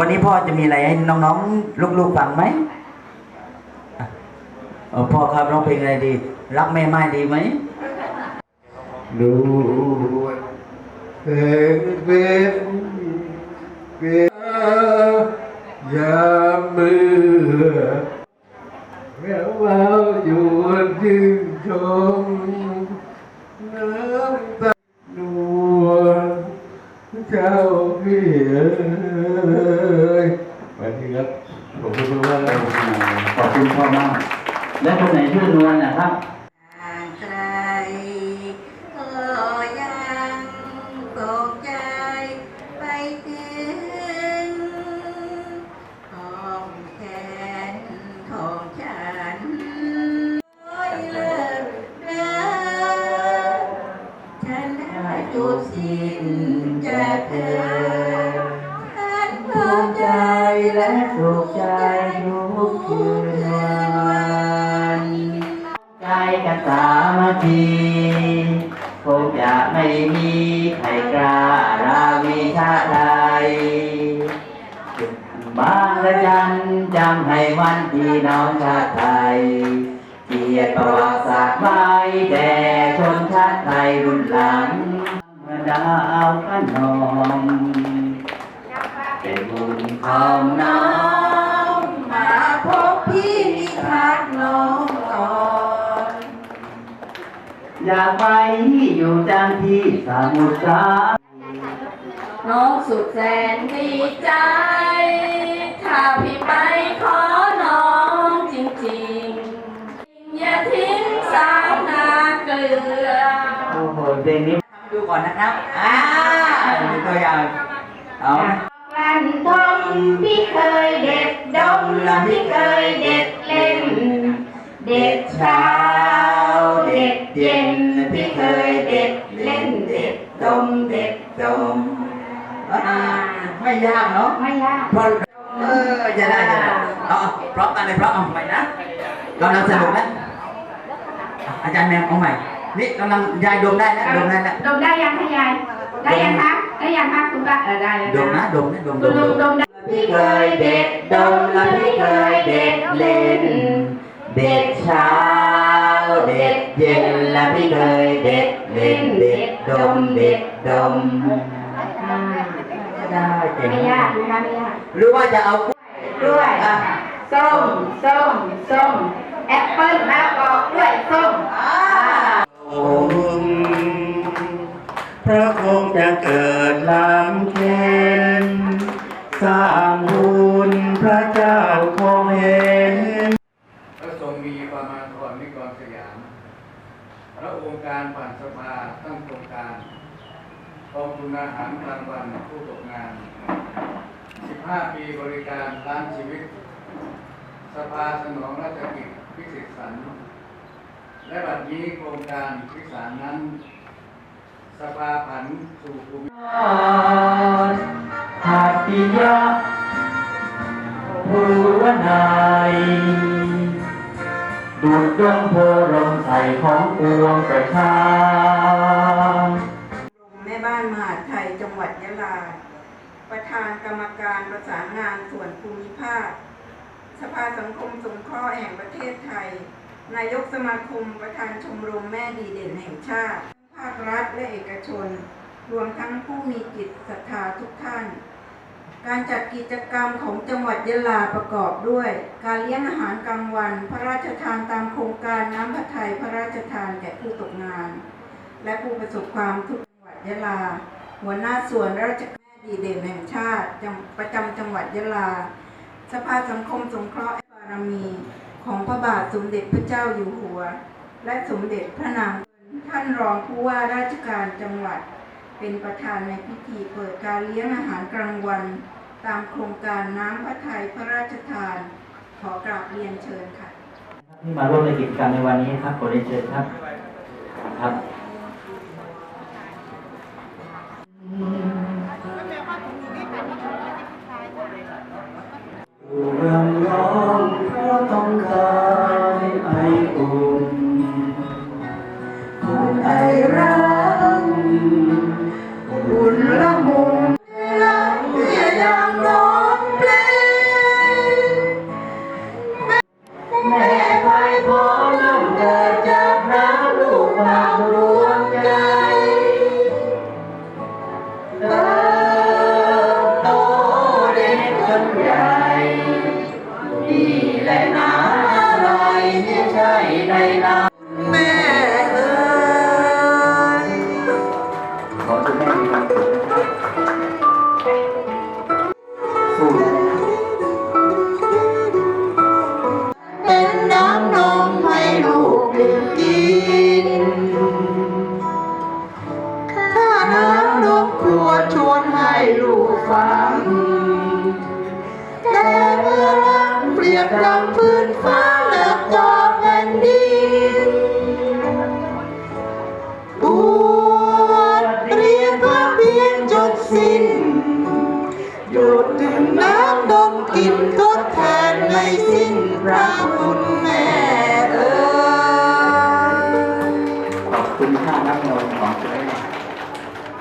วันนี้พ่อจะมีอะไรให้น้องๆ ลูกๆฟังไหมพ่อครับร้องเพลงอะไรดี รักแม่ไม้ดีไหมดูเป็นเป็นเป็นยามมือแม้ว่าอยู่ยืนชมน้ำตาหนวลเจ้าเพี่เอ๋ยสวัสดีครับผมคุณว่า ขอบ คุณพ่อมาก และคนไหนชื่อนวลนะครับห่างไกลก็ยังตกใจไปถึงห้องแขนของฉันโอ้ยเลิกเลิกฉันได้ทุกสิ่งจากเธอ มัคคีคงจะไม่มีใครกล้าราวีชาติใดบางระจันจำให้วันพี่น้องชาติไทยเกียรติประวัติศาสตร์ไว้แด่ชนชาติไทยรุ่นหลังเมื่อดาวพระนอมเป็นบุญขอ อยากไปอยู่จังที่สมุทรสาน้องสุดแสนดีใจ ถ้าพี่ไปขอน้องจริงๆ อย่าทิ้งสาวนาเกลือโอ้โหเพลงนี้ทำดูก่อนนะครับ อ่าดูตัวอย่าง เอาวันทมพี่เคยเด็ดดมและพี่เคยเด็ดเล่น เด็ดเช้า เด็ดเย็นพี่เคยเด็ดเล่นเด็ดดมเด็ดดมอ่าไม่ยากเนาะไม่ยากเพราะเออจะได้จะได้เอาเอาพร้อมกันเลยพร้อมเอาใหม่นะกำลังสนุกนะอาจารย์แมวเอาใหม่นี่กำลังยายดมได้แล้วดมได้แล้วดมได้ยังคะยายได้ยังคะได้ยังคะคุณป้าเออได้แล้วดมนะดมนะดมดมดมดมได้พี่เคยเด็ดดมและพี่เคยเด็ดเล่น เด็ดเช้า เด็ดเย็นและพี่เคยเด็ดเล่นเด็ดดมเด็ดดมได้เก่งไม่ยากนะคะไม่ยากหรือว่าจะเอากล้วยด้วยอะส้มส้มส้มแอปเปิ้ลมะละกอกล้วยส้มอ่าพระคงจะเกิด มีประมาณก่อนนิกรสยามพระองค์การผ่านสภาตั้งโครงการกองทุนอาหารกลางวันผู้ตกงาน 15 ปีบริการล้านชีวิต สภาสนองราชกิจพิเศษสัน และบัดนี้โครงการพิสารนั้น สภาผันสู่ภูมิหัตติยะภูวนา ดูดดวงโพรมใส่ของปวงประชาแม่บ้านมหาดไทยจังหวัดยะลา ประธานกรรมการประสานงานส่วนภูมิภาค สภาสังคมสงเคราะห์แห่งประเทศไทย นายกสมาคมประธานชมรมแม่ดีเด่นแห่งชาติ ภาครัฐและเอกชน รวมทั้งผู้มีจิตศรัทธาทุกท่าน การจัดกิจกรรมของจังหวัดยะลาประกอบด้วย การเลี้ยงอาหารกลางวัน พระราชทานตามโครงการน้ำพระทัยพระราชทานแก่ผู้ตกงาน และผู้ประสบความทุกข์จังหวัดยะลา หัวหน้าส่วนราชการดีเด่นแห่งชาติประจำจังหวัดยะลา สภาสังคมสงเคราะห์บารมีของพระบาทสมเด็จพระเจ้าอยู่หัว และสมเด็จพระนางท่านรองผู้ว่าราชการจังหวัด เป็นประธานในพิธีเปิดการเลี้ยงอาหารกลางวัน ตามโครงการน้ำพระทัยพระราชทาน ขอกราบเรียนเชิญค่ะ ที่มาร่วมในกิจกรรมในวันนี้ครับขอเรียนเชิญครับ งพื้นฟ้าและจอแผ่นดินบวชเรียนพระเพียรจนสิ้น หยุดดื่มน้ำดมกลิ่นทดแทนไม่สิ้นพระคุณแม่